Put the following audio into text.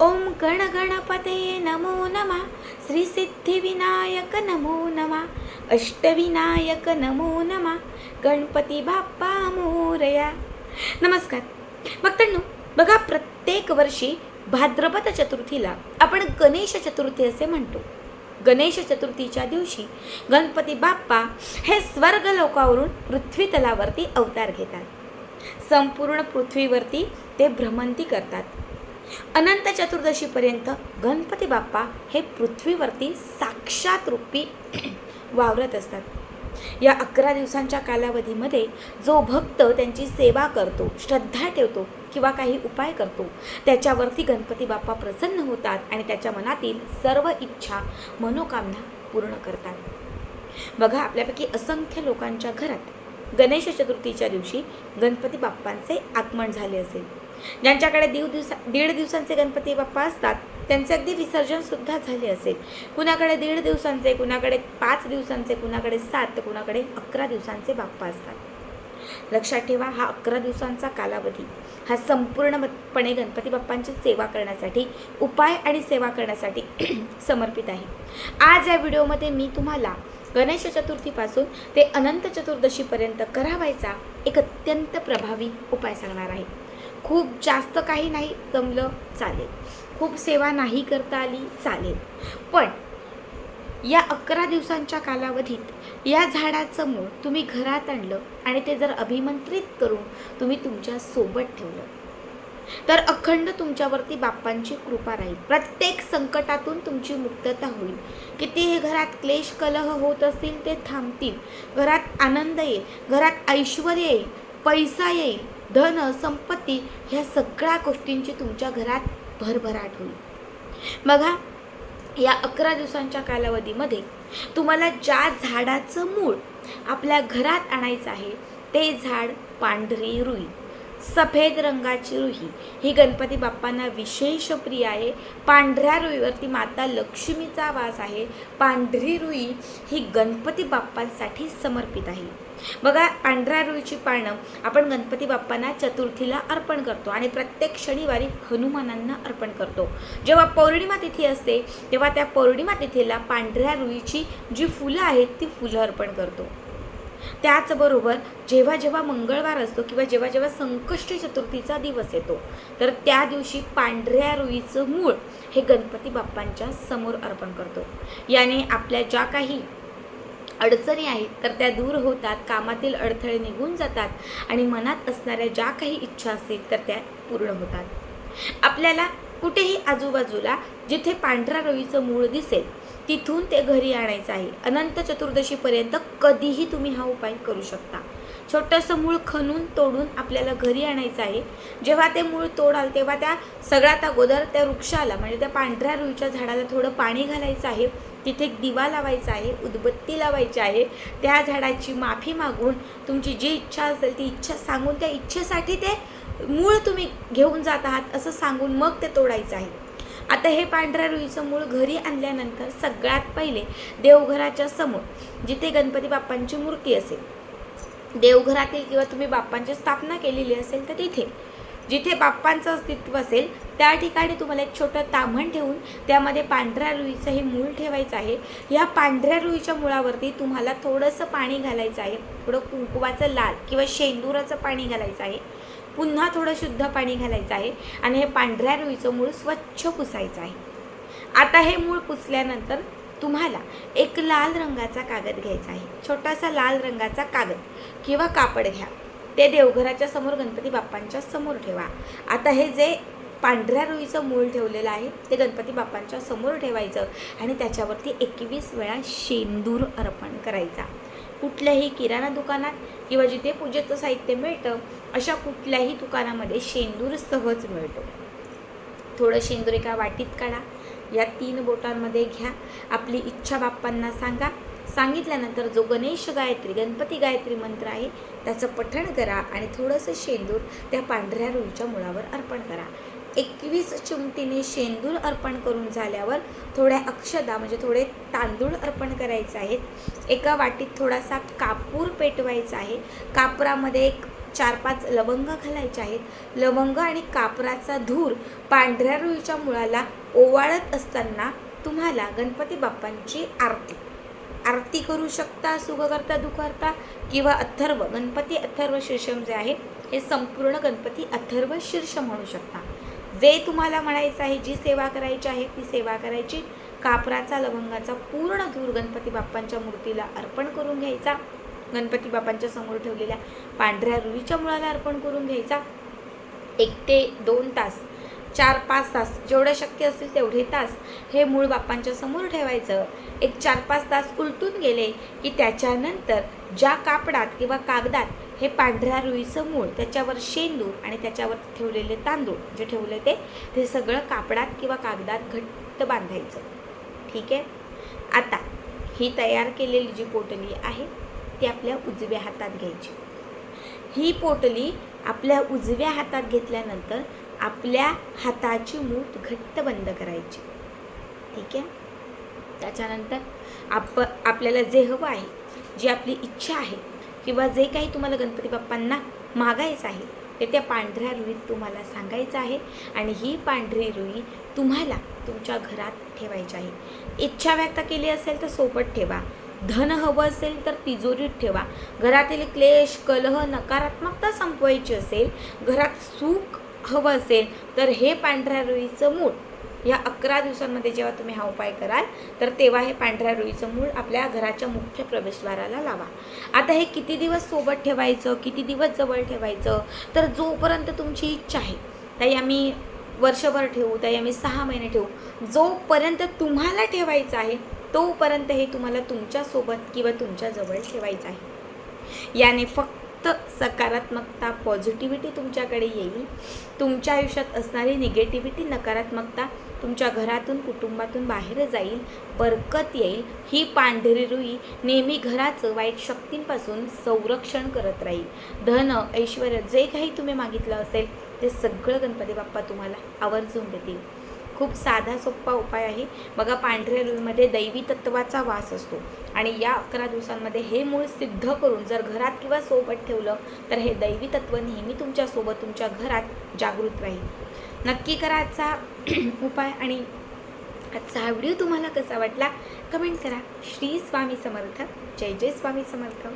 ओम गण गणपते नमो नमा। श्री सिद्धिविनायक नमो नमा। अष्टविनायक नमो नमा। गणपती बाप्पा मोरया। नमस्कार। भक्तांनो बघा प्रत्येक वर्षी भाद्रपद चतुर्थीला आपण गणेश चतुर्थी असे म्हणतो. गणेश चतुर्थीच्या दिवशी गणपती बाप्पा हे स्वर्ग लोकावरून पृथ्वी तलावरती अवतार घेतात. संपूर्ण पृथ्वीवरती ते भ्रमंती करतात. अनंत चतुर्दशीपर्यंत गणपती बाप्पा हे पृथ्वीवरती साक्षात रूपी वावरत असतात. या अकरा दिवसांच्या कालावधीमध्ये जो भक्त त्यांची सेवा करतो श्रद्धा ठेवतो किंवा काही उपाय करतो त्याच्यावरती गणपती बाप्पा प्रसन्न होतात आणि त्याच्या मनातील सर्व इच्छा मनोकामना पूर्ण करतात. बघा आपल्यापैकी असंख्य लोकांच्या घरात गणेश चतुर्थीच्या दिवशी गणपती बाप्पांचे आगमन झाले असेल. ज्यांच्याकडे दीड दिवसा दीड दिवसांचे गणपती बाप्पा असतात त्यांचे अगदी विसर्जनसुद्धा झाले असेल. कुणाकडे दीड दिवसांचे कुणाकडे पाच दिवसांचे कुणाकडे सात तर कुणाकडे अकरा दिवसांचे बाप्पा असतात. लक्षात ठेवा हा अकरा दिवसांचा कालावधी. हा संपूर्णपणे गणपती बाप्पांची सेवा करण्यासाठी उपाय आणि सेवा करण्यासाठी समर्पित आहे. आज या व्हिडिओमध्ये मी तुम्हाला गणेश चतुर्थीपासून ते अनंत चतुर्दशीपर्यंत करावायचा एक अत्यंत प्रभावी उपाय सांगणार आहे. खूप जास्त काही नाही जमलं चालेल. खूप सेवा नाही करता आली चालेल. पण या अकरा दिवसांच्या कालावधीत या झाडाचं मूळ तुम्ही घरात आणलं आणि ते जर अभिमंत्रित करून तुम्ही तुमच्यासोबत ठेवलं तर अखंड तुमच्यावरती बाप्पांची कृपा राहील. प्रत्येक संकटातून तुमची मुक्तता होईल. कितीही घरात क्लेश कलह होत असतील ते थांबतील. घरात आनंद येईल. घरात ऐश्वर येईल. पैसा येईल. धन संपत्ती ह्या सगळ्या गोष्टींची तुमच्या घरात भरभराट होईल. बघा या अकरा दिवसांच्या कालावधीमध्ये तुम्हाला ज्या झाडाचं मूळ आपल्या घरात आणायचं आहे ते झाड पांढरी रुई. सफेद रंगाची रुई ही गणपती बाप्पांना विशेष प्रिय आहे. पांढऱ्या रुईवरती माता लक्ष्मीचा वास आहे. पांढरी रुई ही गणपती बाप्पांसाठी समर्पित आहे. बघा पांढऱ्या रुईची पानं आपण गणपती बाप्पांना चतुर्थीला अर्पण करतो आणि प्रत्येक शनिवारी हनुमानांना अर्पण करतो. जेव्हा पौर्णिमा तिथी असते तेव्हा त्या पौर्णिमा तिथीला पांढऱ्या रुईची जी फुलं आहेत ती फुलं अर्पण करतो. त्याचबरोबर जेव्हा जेव्हा मंगळवार असतो किंवा जेव्हा जेव्हा संकष्टी चतुर्थीचा दिवस येतो तर त्या दिवशी पांढऱ्या रुईचं मूळ हे गणपती बाप्पांच्या समोर अर्पण करतो. याने आपल्या ज्या काही अडचणी आहेत तर त्या दूर होतात कामातील अडथळे निघून जातात आणि मनात असणाऱ्या ज्या काही इच्छा असतील तर त्या पूर्ण होतात. आपल्याला कुठेही आजूबाजूला जिथे पांढऱ्या रवीचं मूळ दिसेल तिथून ते घरी आणायचं आहे. अनंत चतुर्दशीपर्यंत कधीही तुम्ही हा उपाय करू शकता. छोटंसं मूळ खणून तोडून आपल्याला घरी आणायचं आहे. जेव्हा ते मूळ तोडाल तेव्हा त्या सगळ्यात अगोदर त्या वृक्षाला म्हणजे त्या पांढऱ्या रुईच्या झाडाला थोडं पाणी घालायचं आहे. तिथे एक दिवा लावायचा आहे उदबत्ती लावायची आहे. त्या झाडाची माफी मागून तुमची जी इच्छा असेल ती इच्छा सांगून त्या इच्छेसाठी ते मूळ तुम्ही घेऊन जात आहात असं सांगून मग ते तोडायचं आहे. आता हे पांढऱ्या रुईचं मूळ घरी आणल्यानंतर सगळ्यात पहिले देवघराच्या समोर जिथे गणपती बाप्पांची मूर्ती असेल. देवघरातील किंवा तुम्ही बाप्पांची स्थापना केलेली असेल तर तिथे. जिथे बाप्पांचं अस्तित्व असेल त्या ठिकाणी तुम्हाला एक छोटं ताम्हण ठेवून त्यामध्ये पांढऱ्या रुईचं हे मूळ ठेवायचं आहे. ह्या पांढऱ्या रुईच्या मुळावरती तुम्हाला थोडंसं पाणी घालायचं आहे. थोडं कुंकुवाचं लाल किंवा शेंदुराचं पाणी घालायचं आहे. पुन्हा थोडं शुद्ध पाणी घालायचं आहे आणि हे पांढऱ्या रुईचं मूळ स्वच्छ पुसायचं आहे. आता हे मूळ पुसल्यानंतर तुम्हाला एक लाल रंगाचा कागद घ्यायचा आहे. छोटासा लाल रंगाचा कागद किंवा कापड घ्या. ते देवघराच्या समोर गणपती बाप्पांच्या समोर ठेवा. आता हे जे पांढऱ्या रुईचं मूळ ठेवलेलं आहे ते गणपती बाप्पांच्या समोर ठेवायचं आणि त्याच्यावरती एकवीस वेळा शेंदूर अर्पण करायचा. कुठल्याही किराणा दुकानात किंवा जिथे पूजेचं साहित्य मिळतं अशा कुठल्याही दुकानामध्ये शेंदूर सहज मिळतो. थोडं शेंदूर एका वाटीत काढा. या तीन बोटांमध्ये घ्या. आपली इच्छा बाप्पांना सांगा. सांगितल्यानंतर जो गणेश गायत्री गणपती गायत्री मंत्र आहे त्याचं पठण करा आणि थोडंसं शेंदूर त्या पांढऱ्या रुईच्या मुळावर अर्पण करा. एकवीस चिमटीने शेंदूर अर्पण करून झाल्यावर थोड्या अक्षदा म्हणजे थोडे तांदूळ अर्पण करायचे आहेत. एका वाटीत थोडासा कापूर पेटवायचा आहे. कापरामध्ये एक चार पाच लवंग घालायचे आहेत. लवंग आणि कापराचा धूर पांढऱ्या रुईच्या मुळाला ओवाळत असताना तुम्हाला गणपती बाप्पांची आरती. आरती करू शकता सुख करता दुखरता किंवा अथर्व. गणपती अथर्व शीर्षम जे आहे हे संपूर्ण गणपती अथर्व शीर्ष म्हणू शकता. जे तुम्हाला म्हणायचं आहे जी सेवा करायची आहे ती सेवा करायची. कापराचा लवंगाचा पूर्ण धूर गणपती बाप्पांच्या मूर्तीला अर्पण करून घ्यायचा. गणपती बाप्पांच्या समोर ठेवलेल्या पांढऱ्या रुईच्या मुळाला अर्पण करून घ्यायचा. एक ते दोन तास चार पाच तास जेवढं शक्य असतील तेवढे तास हे मूळ बाप्पांच्या समोर ठेवायचं. एक चार पाच तास उलटून गेले की त्याच्यानंतर ज्या कापडात किंवा कागदात हे पांढऱ्या रुईचं मूळ त्याच्यावर शेंदूर आणि त्याच्यावर ठेवलेले तांदूळ जे ठेवले ते ते सगळं कापडात किंवा कागदात घट्ट बांधायचं. ठीक आहे? आता ही तयार केलेली जी पोटली आहे ती आपल्या उजव्या हातात घ्यायची. ही पोटली आपल्या उजव्या हातात घेतल्यानंतर आपल्या हाताची मूठ घट्ट बंद करायची. ठीक आहे? त्याच्यानंतर आप आपल्याला जे हवं आहे जी आपली इच्छा आहे किंवा जे काही तुम्हाला गणपती बाप्पांना मागायचं आहे ते त्या पांढऱ्या रुईत तुम्हाला सांगायचं आहे आणि ही पांढरी रुई तुम्हाला तुमच्या घरात ठेवायची आहे. इच्छा व्यक्त केली असेल तर सोबत ठेवा. धन हवं असेल तर तिजोरीत ठेवा. घरातील क्लेश कलह नकारात्मकता संपवायची असेल. घरात सुख हवं असेल तर हे पांढऱ्या रुईचं मूठ या अकरा दिवसांमध्ये जेव्हा तुम्ही हा उपाय कराल तर तेव्हा हे पांढऱ्या रुईचं मूळ आपल्या घराच्या मुख्य प्रवेशद्वाराला लावा. आता हे किती दिवस सोबत ठेवायचं किती दिवस जवळ ठेवायचं तर जोपर्यंत तुमची इच्छा आहे ताई आम्ही वर्षभर ठेवू ताई आम्ही सहा महिने ठेवू जोपर्यंत तुम्हाला ठेवायचं आहे तोपर्यंत हे तुम्हाला तुमच्यासोबत किंवा तुमच्याजवळ ठेवायचं आहे. याने फक्त सकारात्मकता पॉझिटिव्हिटी तुमच्याकडे येईल. तुमच्या आयुष्यात असणारी निगेटिव्हिटी नकारात्मकता तुमच्या घरातून कुटुंबातून बाहेर जाईल बरकत येईल. ही पांढरी रुई नेहमी घराचं वाईट शक्तींपासून संरक्षण करत राहील. धन ऐश्वर जे काही तुम्ही मागितलं असेल ते सगळं गणपती बाप्पा तुम्हाला आवर्जून देतील. खूप साधा सोपा उपाय आहे. बघा पांढऱ्या रुईमध्ये दैवी तत्वाचा वास असतो. आणि या अकरा दिवसांमध्ये हे मूळ सिद्ध करून जर घरात किंवा सोबत ठेवलं तर हे दैवी तत्व नेहमी तुमच्यासोबत तुमच्या घरात जागृत राहील. नक्की करा आजचा उपाय आणि आजचा हा व्हिडिओ तुम्हाला कसा वाटला? कमेंट करा. श्री स्वामी समर्थ. जय जय स्वामी समर्थ.